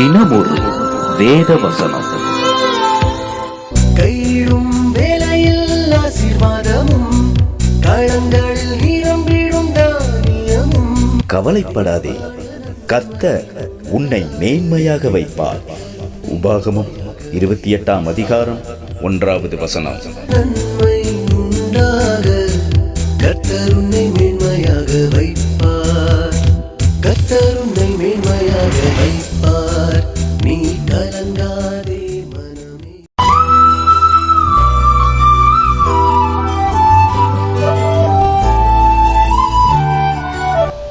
தினமொரு வேத வசனம் கையிடும் வேலையில் ஆசீர்வாதமும் களங்களில் நிரம்பிடும் தானியமும். கவலைப்படாதே கர்த்தர் உன்னை மேன்மையாக வைப்பார். உபாகமம் இருபத்தி எட்டாம் அதிகாரம் ஒன்றாவது வசனம். நன்மை உண்டாக கர்த்தர் உன்னை மேன்மையாக வைப்பார். கர்த்தர் உன்னை மேன்மையாக வைப்பார்.